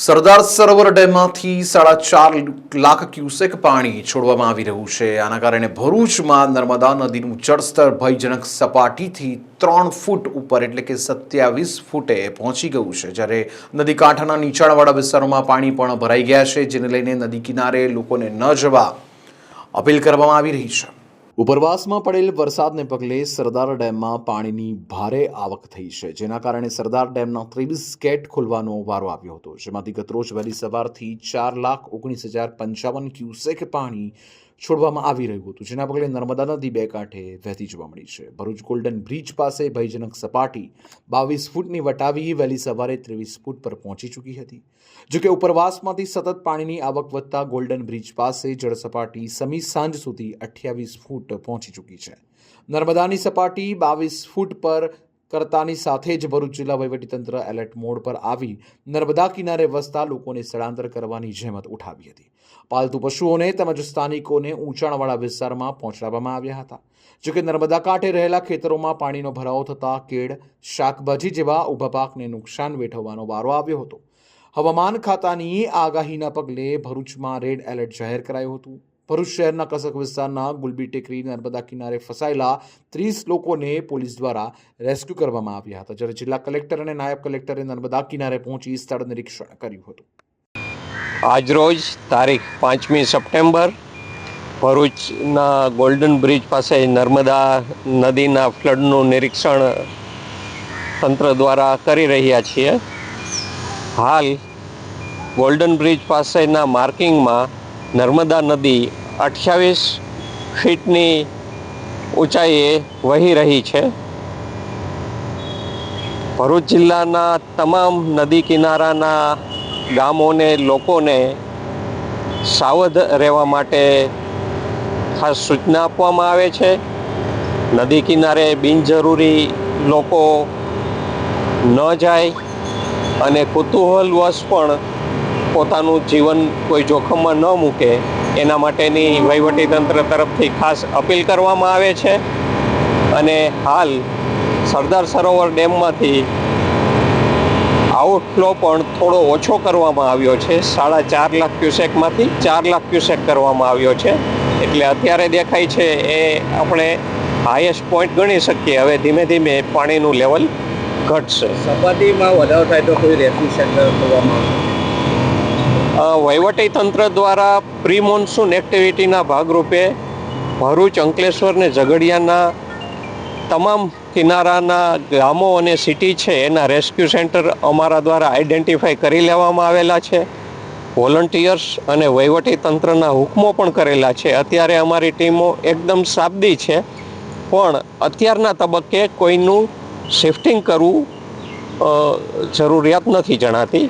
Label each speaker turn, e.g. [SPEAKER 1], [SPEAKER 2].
[SPEAKER 1] સરદાર સરોવર ડેમમાંથી સાડા ચાર લાખ ક્યુસેક પાણી છોડવામાં આવી રહ્યું છે. આના કારણે ભરૂચમાં નર્મદા નદીનું જળસ્તર ભયજનક સપાટીથી ત્રણ ફૂટ ઉપર એટલે કે સત્યાવીસ ફૂટે પહોંચી ગયું છે. જ્યારે નદી કાંઠાના નીચાણવાળા વિસ્તારોમાં પાણી પણ ભરાઈ ગયા છે, જેને લઈને નદી કિનારે લોકોને ન જવા અપીલ કરવામાં આવી રહી છે. ઉપરવાસમાં પડેલ વરસાદને પગલે સરદાર ડેમમાં પાણીની ભારે આવક થઈ છે. જેના કારણે સરદાર ડેમના ત્રેવીસ ગેટ ખોલવાનો વારો આવ્યો હતો. જેમાંથી ગતરોજ વહેલી સવારથી ચાર લાખ ઓગણીસ હજાર પંચાવન ક્યુસેક પાણી છોડવામાં આવી રહ્યું હતું. જેના પગલે નર્મદા નદી બે કાંઠે વહેતી જોવા મળી છે. ભરૂચ ગોલ્ડન બ્રિજ પાસે ભયજનક સપાટી બાવીસ ફૂટની વટાવી વહેલી સવારે ત્રેવીસ ફૂટ પર પહોંચી ચૂકી હતી. જોકે ઉપરવાસમાંથી સતત પાણીની આવક વધતા ગોલ્ડન બ્રિજ પાસે જળ સપાટી સમી સાંજ સુધી અઠ્યાવીસ ફૂટ પહોંચી ચૂકી છે. નર્મદાની સપાટી બાવીસ ફૂટ પર કરતાની સાથે જ ભરૂચ જિલ્લા વહીવટીતંત્ર એલર્ટ મોડ પર આવી નર્મદા કિનારે વસતા લોકોને સ્થળાંતર કરવાની જહેમત ઉઠાવી હતી. પાલતુ પશુઓને તેમજ સ્થાનિકોને ઊંચાણવાળા વિસ્તારમાં પહોંચાડવામાં આવ્યા હતા. જોકે નર્મદા કાંઠે રહેલા ખેતરોમાં પાણીનો ભરાવો થતાં કેળ, શાકભાજી જેવા ઊભા પાકને નુકસાન વેઠવવાનો વારો આવ્યો હતો. હવામાન ખાતાની આગાહીના પગલે ભરૂચમાં રેડ એલર્ટ જાહેર કરાયું હતું. ભરૂચ શહેરના કસક વિસ્તારના ગુલબી ટેકરી નર્મદા કિનારે ફસાયેલા ત્રીસ લોકોને પોલીસ દ્વારા રેસ્ક્યુ કરવામાં આવ્યા હતા. જ્યારે જિલ્લા કલેક્ટર અને નાયબ કલેક્ટરે નર્મદા કિનારે પહોંચી સ્થળ નિરીક્ષણ કર્યું હતું.
[SPEAKER 2] આજરોજ તારીખ પાંચમી સપ્ટેમ્બર ભરૂચના ગોલ્ડન બ્રિજ પાસે નર્મદા નદીના ફ્લડનું નિરીક્ષણ તંત્ર દ્વારા કરી રહ્યા છીએ. હાલ ગોલ્ડન બ્રિજ પાસેના માર્કિંગમાં નર્મદા નદી અઠ્યાવીસ ફીટની ઊંચાઈએ વહી રહી છે. ભરૂચ જિલ્લાના તમામ નદી કિનારાના ગામોને, લોકોને સાવધ રહેવા માટે ખાસ સૂચના આપવામાં આવે છે. નદી કિનારે બિનજરૂરી લોકો ન જાય અને કુતૂહલવશ પણ પોતાનું જીવન કોઈ જોખમમાં ન મૂકે. એના માટેની વહીવટીતંત્ર તરફથી ખાસ અપીલ કરવામાં આવે છે. અને હાલ સરદાર સરોવર ડેમમાંથી આઉટફ્લો પણ થોડો ઓછો કરવામાં આવ્યો છે. સાડા ચાર લાખ ક્યુસેકમાંથી ચાર લાખ ક્યુસેક કરવામાં આવ્યો છે. એટલે અત્યારે દેખાય છે એ આપણે હાઈએસ્ટ પોઈન્ટ ગણી શકીએ. હવે ધીમે ધીમે પાણીનું લેવલ ઘટશે.
[SPEAKER 3] સપાટીમાં વધારો થાય તો કોઈ રેફ્રિજરેટર ખોલવામાં આવશે?
[SPEAKER 2] વહીવટી તંત્ર દ્વારા પ્રી મોન્સૂન એક્ટિવિટીના ભાગરૂપે ભરૂચ, અંકલેશ્વર ને ઝઘડિયાના તમામ કિનારાના ગામો અને સિટી છે એના રેસ્ક્યુ સેન્ટર અમારા દ્વારા આઈડેન્ટિફાઈ કરી લેવામાં આવેલા છે. વોલન્ટિયર્સ અને વહીવટી તંત્રના હુકમો પણ કરેલા છે. અત્યારે અમારી ટીમો એકદમ સાબદી છે. પણ અત્યારના તબક્કે કોઈનું શિફ્ટિંગ કરવું જરૂરિયાત નથી જણાતી.